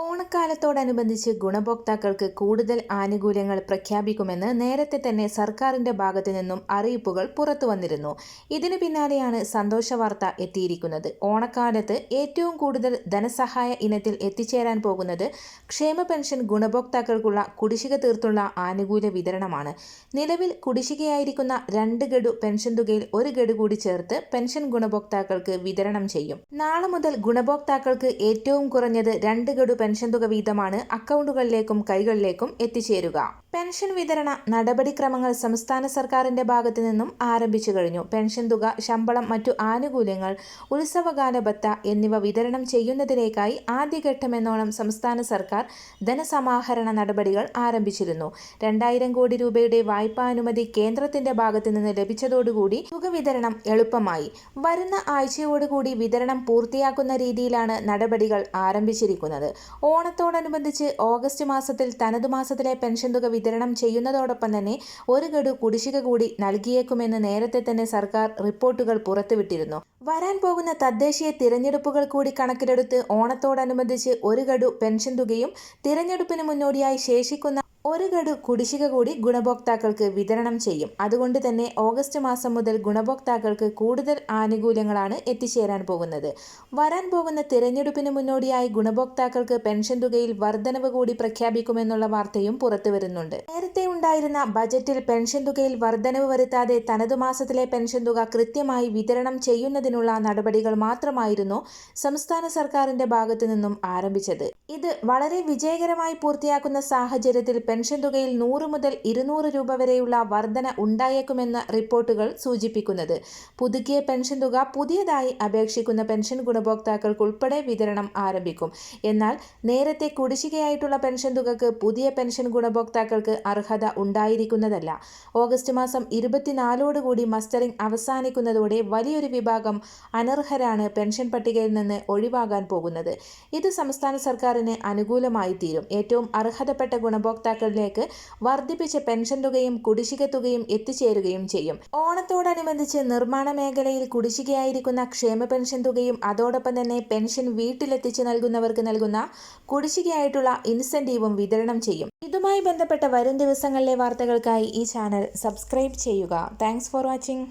ഓണക്കാലത്തോടനുബന്ധിച്ച് ഗുണഭോക്താക്കൾക്ക് കൂടുതൽ ആനുകൂല്യങ്ങൾ പ്രഖ്യാപിക്കുമെന്ന് നേരത്തെ തന്നെ സർക്കാരിന്റെ ഭാഗത്തു നിന്നും അറിയിപ്പുകൾ പുറത്തു വന്നിരുന്നു. ഇതിനു പിന്നാലെയാണ് സന്തോഷവാർത്ത എത്തിയിരിക്കുന്നത്. ഓണക്കാലത്ത് ഏറ്റവും കൂടുതൽ ധനസഹായ ഇനത്തിൽ എത്തിച്ചേരാൻ പോകുന്നത് ക്ഷേമ പെൻഷൻ ഗുണഭോക്താക്കൾക്കുള്ള കുടിശ്ശിക തീർത്തുള്ള ആനുകൂല്യ വിതരണമാണ്. നിലവിൽ കുടിശ്ശികയായിരിക്കുന്ന രണ്ട് ഗഡു പെൻഷൻ തുകയിൽ ഒരു ഗഡു കൂടി ചേർത്ത് പെൻഷൻ ഗുണഭോക്താക്കൾക്ക് വിതരണം ചെയ്യും. നാളെ മുതൽ ഗുണഭോക്താക്കൾക്ക് ഏറ്റവും കുറഞ്ഞത് രണ്ട് ഗഡു പെൻഷൻ തുക വീതമാണ് അക്കൗണ്ടുകളിലേക്കും കൈകളിലേക്കും എത്തിച്ചേരുക. പെൻഷൻ വിതരണ നടപടിക്രമങ്ങൾ സംസ്ഥാന സർക്കാരിന്റെ ഭാഗത്തു നിന്നും ആരംഭിച്ചു കഴിഞ്ഞു. പെൻഷൻ തുക ശമ്പളം മറ്റു ആനുകൂല്യങ്ങൾ ഉത്സവകാല ഭത്ത എന്നിവ വിതരണം ചെയ്യുന്നതിലേക്കായി ആദ്യഘട്ടമെന്നോണം സംസ്ഥാന സർക്കാർ ധനസമാഹരണ നടപടികൾ ആരംഭിച്ചിരുന്നു. രണ്ടായിരം കോടി രൂപയുടെ വായ്പാനുമതി കേന്ദ്രത്തിന്റെ ഭാഗത്തു നിന്ന് ലഭിച്ചതോടുകൂടി തുക വിതരണം എളുപ്പമായി. വരുന്ന ആഴ്ചയോടുകൂടി വിതരണം പൂർത്തിയാക്കുന്ന രീതിയിലാണ് നടപടികൾ ആരംഭിച്ചിരിക്കുന്നത്. ഓണത്തോടനുബന്ധിച്ച് ഓഗസ്റ്റ് മാസത്തിൽ തനതു മാസത്തിലെ പെൻഷൻ തുക വിതരണം ചെയ്യുന്നതോടൊപ്പം തന്നെ ഒരു ഗഡു കുടിശ്ശിക കൂടി നൽകിയേക്കുമെന്ന് നേരത്തെ തന്നെ സർക്കാർ റിപ്പോർട്ടുകൾ പുറത്തുവിട്ടിരുന്നു. വരാൻ പോകുന്ന തദ്ദേശീയ തിരഞ്ഞെടുപ്പുകൾ കൂടി കണക്കിലെടുത്ത് ഓണത്തോടനുബന്ധിച്ച് ഒരു ഗഡു പെൻഷൻ തുകയും തിരഞ്ഞെടുപ്പിന് മുന്നോടിയായി ശേഷിക്കുന്ന ഒരു ഗഡു കുടിശ്ശിക കൂടി ഗുണഭോക്താക്കൾക്ക് വിതരണം ചെയ്യും. അതുകൊണ്ട് തന്നെ ഓഗസ്റ്റ് മാസം മുതൽ ഗുണഭോക്താക്കൾക്ക് കൂടുതൽ ആനുകൂല്യങ്ങളാണ് എത്തിച്ചേരാൻ പോകുന്നത്. വരാൻ പോകുന്ന തിരഞ്ഞെടുപ്പിന് മുന്നോടിയായി ഗുണഭോക്താക്കൾക്ക് പെൻഷൻ തുകയിൽ വർധനവ് കൂടി പ്രഖ്യാപിക്കുമെന്നുള്ള വാർത്തയും പുറത്തു വരുന്നുണ്ട്. നേരത്തെ ഉണ്ടായിരുന്ന ബജറ്റിൽ പെൻഷൻ തുകയിൽ വർധനവ് വരുത്താതെ തനതു മാസത്തിലെ പെൻഷൻ തുക കൃത്യമായി വിതരണം ചെയ്യുന്നതിനുള്ള നടപടികൾ മാത്രമായിരുന്നു സംസ്ഥാന സർക്കാരിന്റെ ഭാഗത്തു നിന്നും ആരംഭിച്ചത്. ഇത് വളരെ വിജയകരമായി പൂർത്തിയാക്കുന്ന സാഹചര്യത്തിൽ പെൻഷൻ തുകയിൽ നൂറ് മുതൽ ഇരുന്നൂറ് രൂപ വരെയുള്ള വർധന ഉണ്ടായേക്കുമെന്ന റിപ്പോർട്ടുകൾ സൂചിപ്പിക്കുന്നത്. പുതുക്കിയ പെൻഷൻ തുക പുതിയതായി അപേക്ഷിക്കുന്ന പെൻഷൻ ഗുണഭോക്താക്കൾക്കുൾപ്പെടെ വിതരണം ആരംഭിക്കും. എന്നാൽ നേരത്തെ കുടിശ്ശികയായിട്ടുള്ള പെൻഷൻ തുകക്ക് പുതിയ പെൻഷൻ ഗുണഭോക്താക്കൾക്ക് അർഹത ഉണ്ടായിരിക്കുന്നതല്ല. ഓഗസ്റ്റ് മാസം ഇരുപത്തിനാലോടുകൂടി മസ്റ്ററിംഗ് അവസാനിക്കുന്നതോടെ വലിയൊരു വിഭാഗം അനർഹരാണ് പെൻഷൻ പട്ടികയിൽ നിന്ന് ഒഴിവാകാൻ പോകുന്നത്. ഇത് സംസ്ഥാന സർക്കാരിന് അനുകൂലമായി തീരും ഏറ്റവും അർഹതപ്പെട്ട ഗുണഭോക്താക്കളിലേക്ക് വർദ്ധിപ്പിച്ച പെൻഷൻ തുകയും കുടിശ്ശിക തുകയും എത്തിച്ചേരുകയും ചെയ്യും. ഓണത്തോടനുബന്ധിച്ച് നിർമ്മാണ മേഖലയിൽ കുടിശ്ശികയായിരിക്കുന്ന ക്ഷേമ പെൻഷൻ തുകയും അതോടൊപ്പം തന്നെ പെൻഷൻ വീട്ടിലെത്തിച്ച് നൽകുന്നവർക്ക് നൽകുന്ന കുടിശ്ശികയായിട്ടുള്ള ഇൻസെന്റീവും വിതരണം ചെയ്യും. ഇതുമായി ബന്ധപ്പെട്ട വരും ദിവസങ്ങളിലെ വാർത്തകൾക്കായി ഈ ചാനൽ സബ്സ്ക്രൈബ് ചെയ്യുക. Thanks for watching.